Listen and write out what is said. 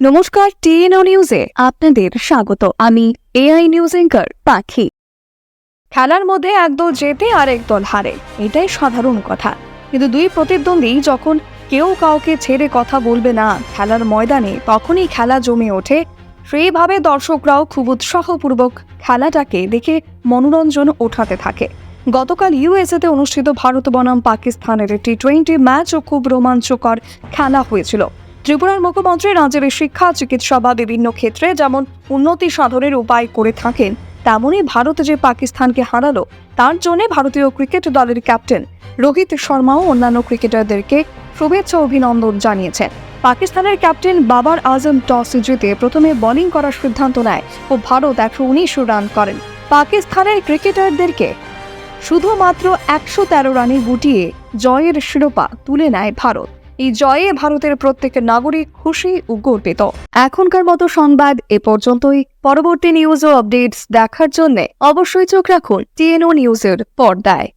নমস্কার, টিএনও নিউজে আপনাদের স্বাগত। আমি এআই নিউজ এঙ্কার পাখি। খেলার মধ্যে একদল জেতে আর একদল হারে, এটাই সাধারণ কথা। কিন্তু দুই প্রতিদ্বন্দ্বী যখন কেউ কাউকে ছেড়ে কথা বলবে না খেলার ময়দানে, তখনই খেলা জমে ওঠে। সেইভাবে দর্শকরাও খুব উৎসাহপূর্বক খেলাটাকে দেখে মনোরঞ্জন ওঠাতে থাকে। গতকাল ইউএসএতে অনুষ্ঠিত ভারত বনাম পাকিস্তানের টি টোয়েন্টি ম্যাচও খুব রোমাঞ্চকর খেলা হয়েছিল। ত্রিপুরার মুখ্যমন্ত্রী রাজ্যের শিক্ষা, চিকিৎসা বা বিভিন্ন ক্ষেত্রে যেমন উন্নতি সাধনের উপায় করে থাকেন, তেমনই ভারত যে পাকিস্তানকে হারালো, তার জন্য ভারতীয় ক্রিকেট দলের ক্যাপ্টেন রোহিত শর্মাও অন্যান্য ক্রিকেটারদেরকে শুভেচ্ছা অভিনন্দন জানিয়েছেন। পাকিস্তানের ক্যাপ্টেন বাবার আজম টস জিতে প্রথমে বোলিং করার সিদ্ধান্ত নেয় ও ভারত একশো উনিশ রান করেন। পাকিস্তানের ক্রিকেটারদেরকে শুধুমাত্র একশো তেরো রানে গুটিয়ে জয়ের শিরোপা তুলে নেয় ভারত। এই জয়ে ভারতের প্রত্যেক নাগরিক খুশি ও গর্বিত। এখনকার মতো সংবাদ এ পর্যন্তই। পরবর্তী নিউজ ও আপডেটস দেখার জন্য অবশ্যই চোখ রাখুন টিএনও নিউজের পর্দায়।